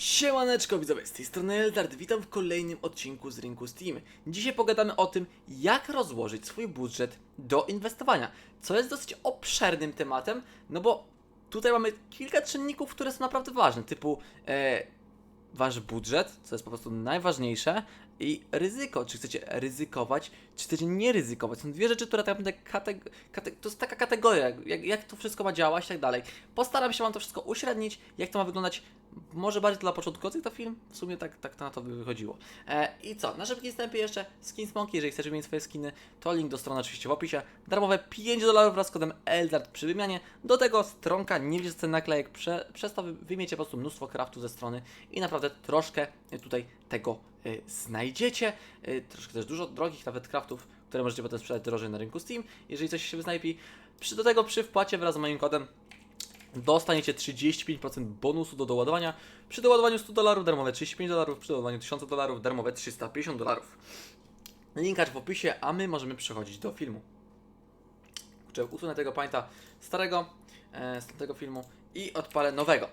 Siemaneczko widzowie, z tej strony Eldard, witam w kolejnym odcinku z rynku Steam. Dzisiaj pogadamy o tym, jak rozłożyć swój budżet do inwestowania, co jest dosyć obszernym tematem, no bo tutaj mamy kilka czynników, które są naprawdę ważne, typu e, wasz budżet, co jest po prostu najważniejsze, i ryzyko, czy chcecie ryzykować, czy chcecie nie ryzykować. Są dwie rzeczy, które tak naprawdę kateg- kate- to jest taka kategoria, jak, jak to wszystko ma działać i tak dalej. Postaram się Wam to wszystko uśrednić, jak to ma wyglądać może bardziej dla początkujących to film, w sumie tak, tak na to by wychodziło. E, I co, na szybkim wstępie jeszcze Skins Monkey, jeżeli chcesz wymienić swoje skiny, to link do strony oczywiście w opisie. Darmowe 5 dolarów wraz z kodem ELDART przy wymianie. Do tego stronka nie liczy cen naklejek, prze, przez to wy- wymiecie po prostu mnóstwo craftu ze strony i naprawdę troszkę tutaj tego e, znajdziecie. E, troszkę też dużo drogich nawet craftów, które możecie potem sprzedać drożej na rynku Steam, jeżeli coś się wyznajpi. Przy, do tego przy wpłacie wraz z moim kodem dostaniecie 35% bonusu do doładowania. Przy doładowaniu 100 dolarów darmowe 35 dolarów, przy doładowaniu 1000 dolarów darmowe 350 dolarów. Linkacz w opisie, a my możemy przechodzić do filmu. Kurczę, usunę tego pamięta starego e, z tamtego filmu i odpalę nowego.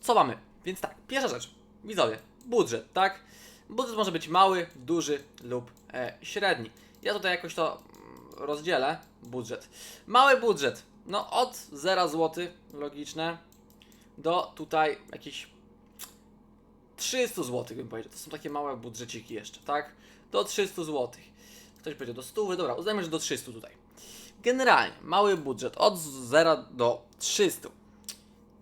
Co mamy? Więc tak, pierwsza rzecz, widzowie, budżet, tak? Budżet może być mały, duży lub e, średni. Ja tutaj jakoś to mm, rozdzielę, budżet. Mały budżet, no od 0 zł, logiczne, do tutaj jakieś 300 zł bym powiedział. To są takie małe budżeciki jeszcze, tak? Do 300 zł. Ktoś powiedział do 100, dobra, uznajmy, że do 300 tutaj. Generalnie, mały budżet od 0 do 300.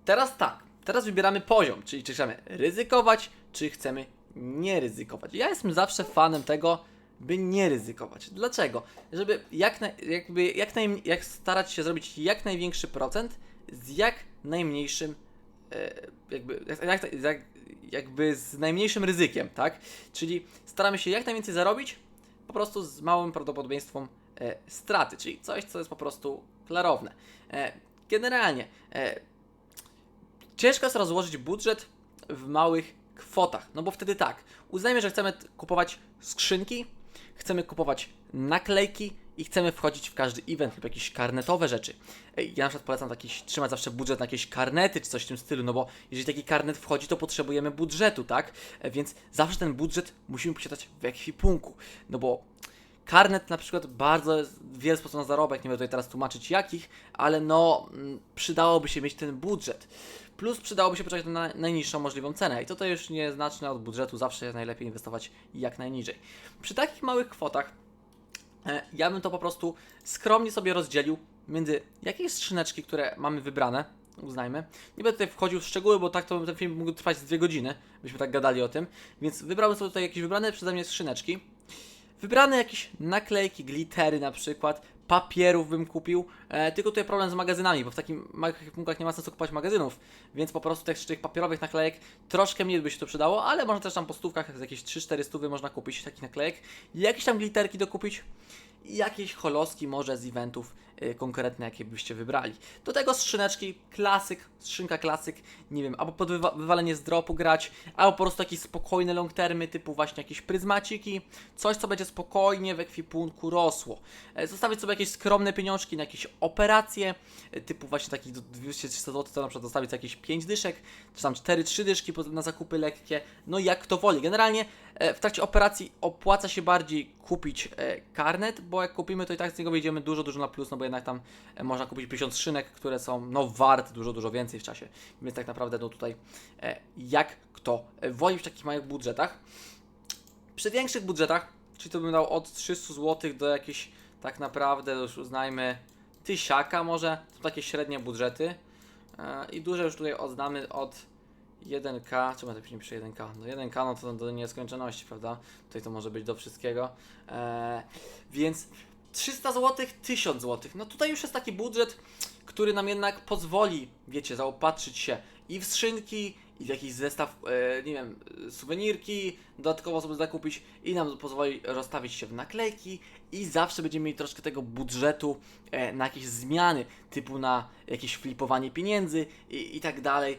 Teraz tak, teraz wybieramy poziom, czyli czy chcemy ryzykować, czy chcemy nie ryzykować. Ja jestem zawsze fanem tego, by nie ryzykować. Dlaczego? Żeby jak, na, jakby, jak, naj, jak starać się zrobić jak największy procent z jak najmniejszym e, jakby, jak, jak, jak, jakby z najmniejszym ryzykiem, tak? Czyli staramy się jak najwięcej zarobić, po prostu z małym prawdopodobieństwem e, straty, czyli coś, co jest po prostu klarowne. E, generalnie, e, ciężko jest rozłożyć budżet w małych kwotach, no bo wtedy tak, uznajmy, że chcemy kupować skrzynki, chcemy kupować naklejki i chcemy wchodzić w każdy event lub jakieś karnetowe rzeczy. Ja na przykład polecam jakiś, trzymać zawsze budżet na jakieś karnety czy coś w tym stylu, no bo jeżeli taki karnet wchodzi, to potrzebujemy budżetu, tak? E, Więc zawsze ten budżet musimy posiadać w ekwipunku, no bo Karnet na przykład bardzo jest wiele sposobów na zarobek, nie będę tutaj teraz tłumaczyć jakich, ale no mm, przydałoby się mieć ten budżet. Plus przydałoby się poczekać na najniższą możliwą cenę i to to już nieznaczne od budżetu, zawsze jest najlepiej inwestować jak najniżej. Przy takich małych kwotach e, ja bym to po prostu skromnie sobie rozdzielił między jakieś skrzyneczki, które mamy wybrane, uznajmy. Nie będę tutaj wchodził w szczegóły, bo tak to ten film mógł trwać z dwie godziny, byśmy tak gadali o tym, więc wybrałem sobie tutaj jakieś wybrane przeze mnie skrzyneczki. Wybrane jakieś naklejki, glittery na przykład, papierów bym kupił, e, tylko tutaj problem z magazynami, bo w takim ekwipunkach nie ma sensu kupować magazynów, więc po prostu tych, tych papierowych naklejek troszkę mniej by się to przydało, ale można też tam po stówkach, jakieś 3-4 stówy można kupić takich naklejek, jakieś tam glitterki dokupić jakieś holoski może z eventów konkretne, jakie byście wybrali. Do tego skrzyneczki, klasyk, skrzynka klasyk, nie wiem, albo pod wywa- wywalenie z dropu grać, albo po prostu jakieś spokojne long termy, typu właśnie jakieś pryzmaciki, coś, co będzie spokojnie w ekwipunku rosło. E, Zostawić sobie jakieś skromne pieniążki na jakieś operacje, e, typu właśnie takich do 200-300 zł, to na przykład zostawić jakieś 5 dyszek, czy tam 4-3 dyszki na zakupy lekkie, no jak kto woli. Generalnie e, w trakcie operacji opłaca się bardziej kupić karnet, bo jak kupimy, to i tak z niego wyjdziemy dużo, dużo na plus, no bo jednak tam e, można kupić 50 szynek, które są no wart dużo, dużo więcej w czasie. Więc tak naprawdę no tutaj e, jak kto e, woli w takich małych budżetach. Przy większych budżetach, czyli to bym dał od 300 zł do jakichś tak naprawdę, już uznajmy, tysiaka może, to takie średnie budżety. I duże już tutaj oddamy od 1K, czemu ja tak nie piszę 1K? No 1K no to do nieskończoności, prawda? Tutaj to może być do wszystkiego. E, więc 300 zł, 1000 zł. No tutaj już jest taki budżet, który nam jednak pozwoli, wiecie, zaopatrzyć się i w skrzynki, i jakiś zestaw, e, nie wiem, suwenirki, dodatkowo sobie zakupić i nam pozwoli rozstawić się w naklejki i zawsze będziemy mieli troszkę tego budżetu e, na jakieś zmiany, typu na jakieś flipowanie pieniędzy i, i tak dalej.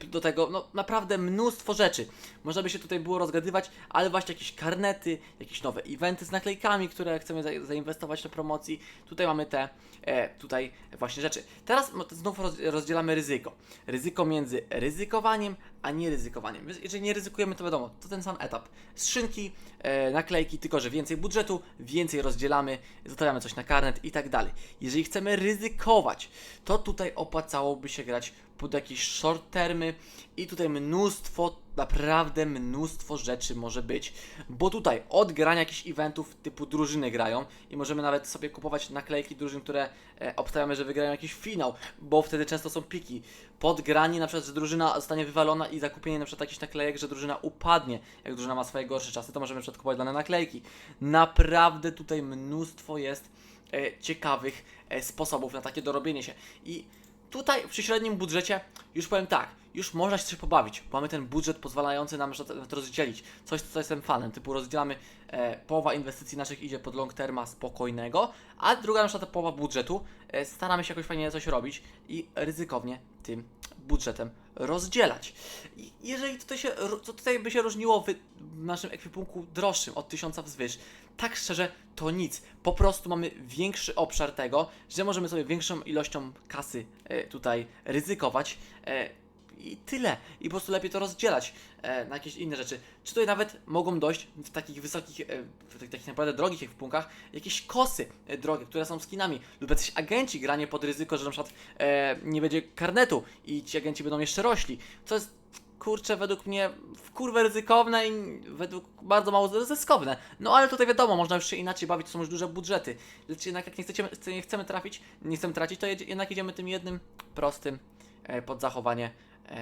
E, do tego, no naprawdę mnóstwo rzeczy. Można by się tutaj było rozgadywać, ale właśnie jakieś karnety, jakieś nowe eventy z naklejkami, które chcemy za, zainwestować na promocji. Tutaj mamy te e, tutaj właśnie rzeczy. Teraz no, znów roz, rozdzielamy ryzyko. Ryzyko między ryzykowaniem, zdaniem a nie ryzykowaniem. Więc Jeżeli nie ryzykujemy, to wiadomo, to ten sam etap. Skrzynki, e, naklejki, tylko że więcej budżetu, więcej rozdzielamy, zostawiamy coś na karnet i tak dalej. Jeżeli chcemy ryzykować, to tutaj opłacałoby się grać pod jakieś short termy i tutaj mnóstwo, naprawdę mnóstwo rzeczy może być, bo tutaj od grania jakichś eventów typu drużyny grają i możemy nawet sobie kupować naklejki drużyn, które e, obstawiamy, że wygrają jakiś finał, bo wtedy często są piki. Pod granie na przykład, że drużyna zostanie wywalona i zakupienie na przykład jakichś naklejek, że drużyna upadnie, jak drużyna ma swoje gorsze czasy, to możemy na przykład kupować dane naklejki. Naprawdę tutaj mnóstwo jest e, ciekawych e, sposobów na takie dorobienie się i Tutaj przy średnim budżecie już powiem tak, już można się coś pobawić. Mamy ten budżet pozwalający nam to to rozdzielić. Coś, co jestem fanem, typu rozdzielamy e, połowa inwestycji naszych idzie pod long terma spokojnego, a druga na przykład połowa budżetu e, staramy się jakoś fajnie coś robić i ryzykownie tym budżetem rozdzielać. I jeżeli tutaj się, co tutaj by się różniło w naszym ekwipunku droższym od 1000 wzwyż, tak szczerze to nic. Po prostu mamy większy obszar tego, że możemy sobie większą ilością kasy e, tutaj ryzykować. E, i tyle. I po prostu lepiej to rozdzielać e, na jakieś inne rzeczy. Czy tutaj nawet mogą dojść w takich wysokich, e, w takich, takich naprawdę drogich ekwipunkach, jakieś kosy e, drogie, które są skinami, lub jacyś agenci granie pod ryzyko, że na przykład e, nie będzie karnetu i ci agenci będą jeszcze rośli. Co jest kurczę, według mnie w kurwę ryzykowne i według bardzo mało zyskowne. No ale tutaj wiadomo, można już się inaczej bawić, to są już duże budżety. Lecz jednak jak nie, chcecie, nie chcemy trafić, nie chcemy tracić, to jednak jedziemy tym jednym prostym e, pod zachowanie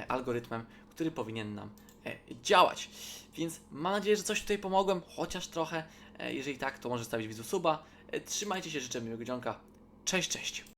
algorytmem, który powinien nam e, działać. Więc mam nadzieję, że coś tutaj pomogłem, chociaż trochę. E, jeżeli tak, to może stawić widzu suba. E, trzymajcie się, życzę miłego dzionka. Cześć, cześć.